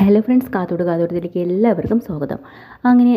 Hello friends കാത്തോട് കാത്തോടത്തിലേക്ക് എല്ലാവർക്കും സ്വാഗതം. അങ്ങനെ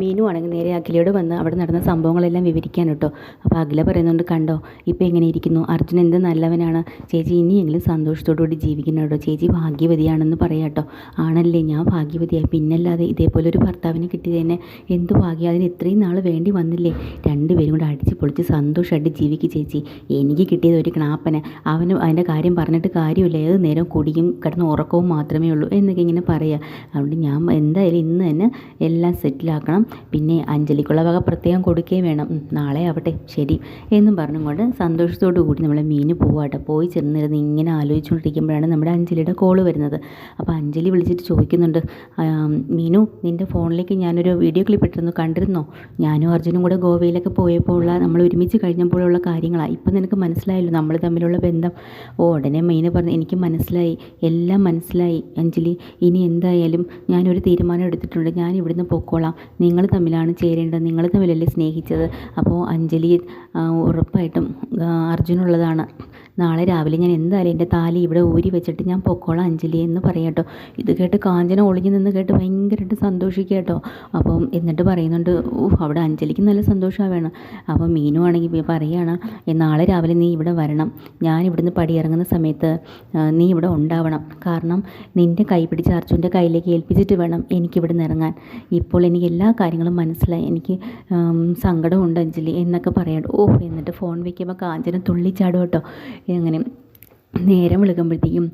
മീനു ആണെങ്കിൽ നേരെ അഖിലയോട് വന്ന് അവിടെ നടന്ന സംഭവങ്ങളെല്ലാം വിവരിക്കാൻ കേട്ടോ. അപ്പോൾ അഖില പറയുന്നുണ്ട് കണ്ടോ ഇപ്പോൾ എങ്ങനെ ഇരിക്കുന്നു? അർജുൻ എന്ത് നല്ലവനാണ്? ചേച്ചി ഇനിയെങ്കിലും സന്തോഷത്തോടുകൂടി ജീവിക്കണം കേട്ടോ? ചേച്ചി ഭാഗ്യവതിയാണെന്ന് പറയാം കേട്ടോ. ആണല്ലേ ഞാൻ ഭാഗ്യവതിയായി. പിന്നല്ലാതെ ഇതേപോലെ ഒരു ഭർത്താവിനെ കിട്ടിയതന്നെ എന്ത് ഭാഗ്യം? അതിന് ഇത്രയും നാൾ വേണ്ടി വന്നില്ലേ? രണ്ടുപേരും കൂടെ അടിച്ച് പൊളിച്ച് സന്തോഷമായിട്ട് ജീവിക്കും ചേച്ചി. എനിക്ക് കിട്ടിയത് ഒരു ക്ലാപ്പന് അവന് അതിന്റെ കാര്യം പറഞ്ഞിട്ട് കാര്യമില്ല. ഏത് നേരം കുടിയും കിടന്ന് ഉറക്കവും മാത്രമേ ഉള്ളൂ. എന്നൊക്കെ ഇങ്ങനെ പറയുക അതുകൊണ്ട് ഞാൻ എന്തായാലും ഇന്ന് തന്നെ എല്ലാം സെറ്റിലാക്കണം. പിന്നെ അഞ്ജലിക്കുള്ള വക പ്രത്യേകം കൊടുക്കുകയും വേണം. നാളെ ആവട്ടെ. ശരി. എന്നും പറഞ്ഞുകൊണ്ട് സന്തോഷത്തോടു കൂടി നമ്മൾ മീന് പോവാട്ടെ. പോയി ചെന്നിരുന്ന് ഇങ്ങനെ ആലോചിച്ചുകൊണ്ടിരിക്കുമ്പോഴാണ് നമ്മുടെ അഞ്ജലിയുടെ കോൾ വരുന്നത്. അപ്പോൾ അഞ്ജലി വിളിച്ചിട്ട് ചോദിക്കുന്നുണ്ട് മീനു നിന്റെ ഫോണിലേക്ക് ഞാനൊരു വീഡിയോ ക്ലിപ്പ് ഇട്ടിരുന്നു. കണ്ടിരുന്നോ? ഞാനും അർജുനും കൂടെ ഗോവയിലൊക്കെ പോയപ്പോൾ ഉള്ള നമ്മൾ ഒരുമിച്ച് കഴിഞ്ഞപ്പോഴുള്ള കാര്യങ്ങളാണ് ഇപ്പം നിനക്ക് മനസ്സിലായല്ലോ നമ്മൾ തമ്മിലുള്ള ബന്ധം. ഓ ഉടനെ മീന് പറഞ്ഞു എനിക്ക് മനസ്സിലായി. എല്ലാം മനസ്സിലായി അഞ്ജലി. ഇനി എന്തായാലും ഞാനൊരു തീരുമാനം എടുത്തിട്ടുണ്ട്. ഞാൻ ഇവിടുന്ന് പൊക്കോളാം. നിങ്ങൾ തമ്മിലാണ് ചേരേണ്ടത്. നിങ്ങൾ തമ്മിലല്ലേ സ്നേഹിച്ചത്. അപ്പോൾ അഞ്ജലി ഉറപ്പായിട്ടും അർജുനുള്ളതാണ് നാളെ രാവിലെ ഞാൻ എന്തായാലും എന്റെ താലി ഇവിടെ ഊരി വെച്ചിട്ട് ഞാൻ പൊക്കോളാം അഞ്ജലി എന്ന് പറയാം കേട്ടോ. ഇത് കേട്ട് കാഞ്ചന ഒളിഞ്ഞു നിന്ന് കേട്ട് ഭയങ്കരമായിട്ട് സന്തോഷിക്കുക കേട്ടോ. അപ്പം എന്നിട്ട് പറയുന്നുണ്ട് ഓഹ് അവിടെ അഞ്ജലിക്ക് നല്ല സന്തോഷമാണ് വേണം. അപ്പം മീനു ആണെങ്കിൽ പറയുകയാണ് "ഏ, നാളെ രാവിലെ നീ ഇവിടെ വരണം. ഞാൻ ഇവിടുന്ന് പടിയിറങ്ങുന്ന സമയത്ത് നീ ഇവിടെ ഉണ്ടാവണം. കാരണം നിന്റെ കൈ പിടിച്ച് അർജുന്റെ കയ്യിലേക്ക് ഏൽപ്പിച്ചിട്ട് വേണം എനിക്കിവിടുന്ന് ഇറങ്ങാൻ. ഇപ്പോൾ എനിക്ക് എല്ലാ കാര്യങ്ങളും മനസ്സിലായി. എനിക്ക് സങ്കടമുണ്ട് അഞ്ജലി എന്നൊക്കെ പറയാം ഓഹ് എന്നിട്ട് ഫോൺ വയ്ക്കുമ്പോൾ കാഞ്ചന തുള്ളിച്ചാടും കേട്ടോ. അങ്ങനെ നേരം വിളിക്കുമ്പോഴത്തേക്കും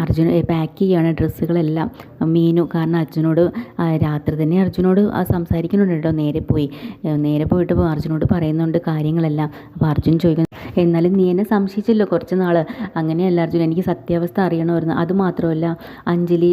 അർജുന പാക്ക് ചെയ്യുകയാണ് ഡ്രസ്സുകളെല്ലാം. മീനു കാരണം അർജുനോട് രാത്രി തന്നെ അർജുനോട് സംസാരിക്കുന്നുണ്ട് കേട്ടോ. നേരെ പോയി. നേരെ പോയിട്ട് അർജുനോട് പറയുന്നുണ്ട് കാര്യങ്ങളെല്ലാം. അപ്പോൾ അർജുൻ ചോദിക്കുന്നു എന്നാലും നീ എന്നെ സംശയിച്ചല്ലോ കുറച്ച് നാൾ അങ്ങനെയല്ല അർജുൻ എനിക്ക് സത്യാവസ്ഥ അറിയണമായിരുന്നു. അതുമാത്രമല്ല അഞ്ജലി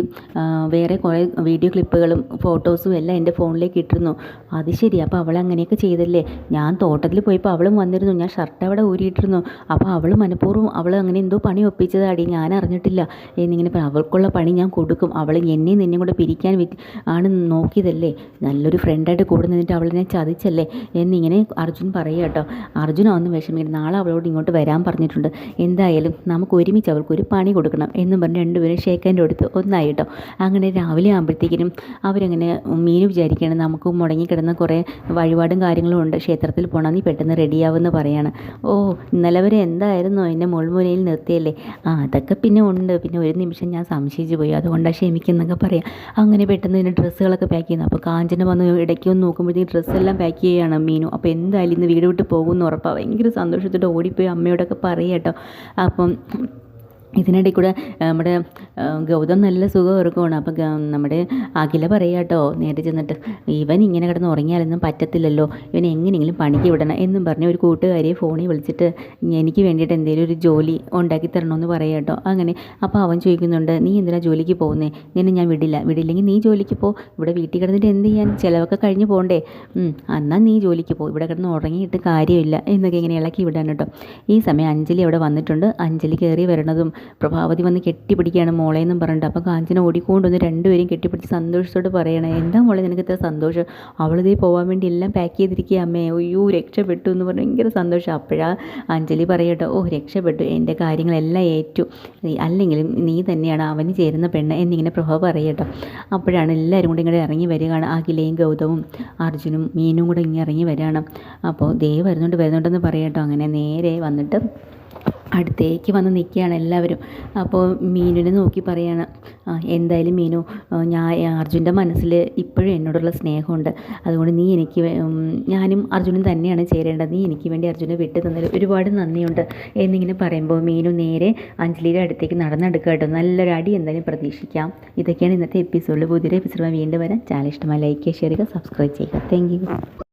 വേറെ കുറേ വീഡിയോ ക്ലിപ്പുകളും ഫോട്ടോസും എല്ലാം എന്റെ ഫോണിലേക്ക് ഇട്ടിരുന്നു. അത് ശരി അപ്പോൾ അവൾ അങ്ങനെയൊക്കെ ചെയ്തല്ലേ? ഞാൻ തോട്ടത്തിൽ പോയപ്പോൾ അവളും വന്നിരുന്നു. ഞാൻ ഷർട്ട് അവിടെ ഊരിയിട്ടിരുന്നു. അപ്പോൾ അവൾ മനഃപൂർവം അവൾ അങ്ങനെ എന്തോ പണി ഒപ്പിച്ചതാടി. ഞാൻ അറിഞ്ഞിട്ടില്ല. എന്നിങ്ങനെ അവൾക്കുള്ള പണി ഞാൻ കൊടുക്കും. അവൾ എന്നെയും നിന്നെയും കൂടെ പിരിക്കാൻ ആണ് നോക്കിയതല്ലേ? നല്ലൊരു ഫ്രണ്ടായിട്ട് കൂടെ നിന്നിട്ട് എന്നെ ചതിച്ചല്ലേ? എന്നിങ്ങനെ അർജുൻ പറയുക കേട്ടോ. ഒന്നും വിഷമിക്കുന്നു നാളെ അവളോട് ഇങ്ങോട്ട് വരാൻ പറഞ്ഞിട്ടുണ്ട്. എന്തായാലും നമുക്ക് ഒരുമിച്ച് അവൾക്ക് ഒരു പണി കൊടുക്കണം എന്നും പറഞ്ഞ് രണ്ടുപേരും ഷേക്കന്റെ അടുത്ത് ഒന്നായി കേട്ടോ. അങ്ങനെ രാവിലെ ആകുമ്പോഴത്തേക്കിനും അവരങ്ങനെ മീന് വിചാരിക്കുകയാണ് നമുക്ക് മുടങ്ങിക്കിടന്ന കുറേ വഴിപാടും കാര്യങ്ങളും ഉണ്ട്. ക്ഷേത്രത്തിൽ പോകണം നീ പെട്ടെന്ന് റെഡിയാവുമെന്ന് പറയാണ്. ഓ ഇന്നലെ വരെ എന്തായിരുന്നു എന്നെ മുൾമുനയിൽ നിർത്തിയല്ലേ? ആ അതൊക്കെ പിന്നെ ഉണ്ട്. പിന്നെ ഒരു നിമിഷം ഞാൻ സംശയിച്ചു പോയി. അതുകൊണ്ടാണ് ക്ഷമിക്കുന്നൊക്കെ പറയാം. അങ്ങനെ പെട്ടെന്ന് ഇതിന്റെ ഡ്രസ്സുകളൊക്കെ പാക്ക് ചെയ്യുന്നു. അപ്പോൾ കാഞ്ചന വന്ന് ഇടയ്ക്ക് ഒന്ന് നോക്കുമ്പോഴത്തേക്ക് ഡ്രസ്സെല്ലാം പാക്ക് ചെയ്യുകയാണ് മീനു. അപ്പോൾ എന്തായാലും ഇന്ന് വീട് വിട്ട് പോകുമെന്ന് ഉറപ്പാണ് ഭയങ്കര സന്തോഷത്തോടെ ഓടിപ്പോയി അമ്മയോടൊക്കെ പറയാം കേട്ടോ. അപ്പം ഇതിനിടയിൽ കൂടെ നമ്മുടെ ഗൗതം നല്ല സുഖം ഓർക്കുവാണ് അപ്പം നമ്മുടെ അഖില പറയുക കേട്ടോ നേരെ ചെന്നിട്ട് ഇവൻ ഇങ്ങനെ കിടന്ന് ഉറങ്ങിയാലൊന്നും പറ്റത്തില്ലല്ലോ. ഇവൻ എങ്ങനെയെങ്കിലും പണിക്ക് വിടണം എന്നും പറഞ്ഞ് ഒരു കൂട്ടുകാരിയെ ഫോണിൽ വിളിച്ചിട്ട് എനിക്ക് വേണ്ടിയിട്ട് എന്തെങ്കിലും ഒരു ജോലി ഉണ്ടാക്കി തരണമെന്ന് പറയുക കേട്ടോ അങ്ങനെ അപ്പോൾ അവൻ ചോദിക്കുന്നുണ്ട് നീ എന്തിനാ ജോലിക്ക് പോകുന്നേ? നിന്നെ ഞാൻ വിടില്ല. വിടില്ലെങ്കിൽ നീ ജോലിക്ക് പോ. ഇവിടെ വീട്ടിൽ കിടന്നിട്ട് എന്ത് ചെയ്യാൻ? ചിലവൊക്കെ കഴിഞ്ഞ് പോകണ്ടേ എന്നാൽ നീ ജോലിക്ക് പോ. ഇവിടെ കിടന്ന് ഉറങ്ങിയിട്ട് കാര്യമില്ല. എന്നൊക്കെ ഇങ്ങനെ ഇളക്കി വിടാൻ കേട്ടോ ഈ സമയം അഞ്ജലി അവിടെ വന്നിട്ടുണ്ട്. അഞ്ജലി കയറി വരണതും പ്രഭാവതി വന്ന് കെട്ടിപ്പിടിക്കുകയാണ് മോളെ എന്നും പറഞ്ഞിട്ട്. അപ്പോൾ കാഞ്ചന ഓടിക്കൊണ്ടുവന്ന് രണ്ടുപേരും കെട്ടിപ്പിടിച്ച് സന്തോഷത്തോട് പറയണേ എന്താ മോളെ നിനക്ക് ഇത്ര സന്തോഷം? അവളിതേ പോകാൻ വേണ്ടി എല്ലാം പാക്ക് ചെയ്തിരിക്കുക അമ്മേ. അയ്യോ രക്ഷപ്പെട്ടു എന്ന് പറഞ്ഞ് ഭയങ്കര സന്തോഷം. അപ്പോഴാ അഞ്ജലി പറയട്ടെ ഓ രക്ഷപ്പെട്ടു. എന്റെ കാര്യങ്ങളെല്ലാം ഏറ്റു. അല്ലെങ്കിലും നീ തന്നെയാണ് അവന് ചേരുന്ന പെണ്ണ് എന്നിങ്ങനെ പ്രഭ പറയട്ടോ അപ്പോഴാണ് എല്ലാവരും കൂടി ഇങ്ങോട്ട് ഇറങ്ങി വരികയാണ്. അഖിലയും ഗൗതവും അർജുനും മീനും കൂടെ ഇങ്ങനെ ഇറങ്ങി വരികയാണ്. അപ്പോൾ ദേ വരുന്നുണ്ട് വരുന്നുണ്ടെന്ന് പറയട്ടോ അങ്ങനെ നേരെ വന്നിട്ട് അടുത്തേക്ക് വന്ന് നിൽക്കുകയാണ് എല്ലാവരും. അപ്പോൾ മീനുവിനെ നോക്കി പറയാണ് "ആ, എന്തായാലും മീനു ഞാൻ അർജുന്റെ മനസ്സിൽ ഇപ്പോഴും എന്നോടുള്ള സ്നേഹമുണ്ട്. അതുകൊണ്ട് നീ എനിക്ക് ഞാനും അർജുനും തന്നെയാണ് ചേരേണ്ടത്. നീ എനിക്ക് വേണ്ടി അർജുനെ വിട്ടു തന്നതിൽ ഒരുപാട് നന്ദിയുണ്ട്. എന്നിങ്ങനെ പറയുമ്പോൾ മീനു നേരെ അഞ്ജലിയുടെ അടുത്തേക്ക് നടന്നെടുക്കുക കേട്ടോ. നല്ലൊരു അടി എന്തായാലും പ്രതീക്ഷിക്കാം. ഇതൊക്കെയാണ് ഇന്നത്തെ എപ്പിസോഡിൽ പുതിയൊരു എപ്പിസോഡ് വീണ്ടും വരാം. ചാനൽ ഇഷ്ടമായി ലൈക്ക് ചെയ്യുക ഷെയർ ചെയ്യുക സബ്സ്ക്രൈബ് ചെയ്യുക. താങ്ക്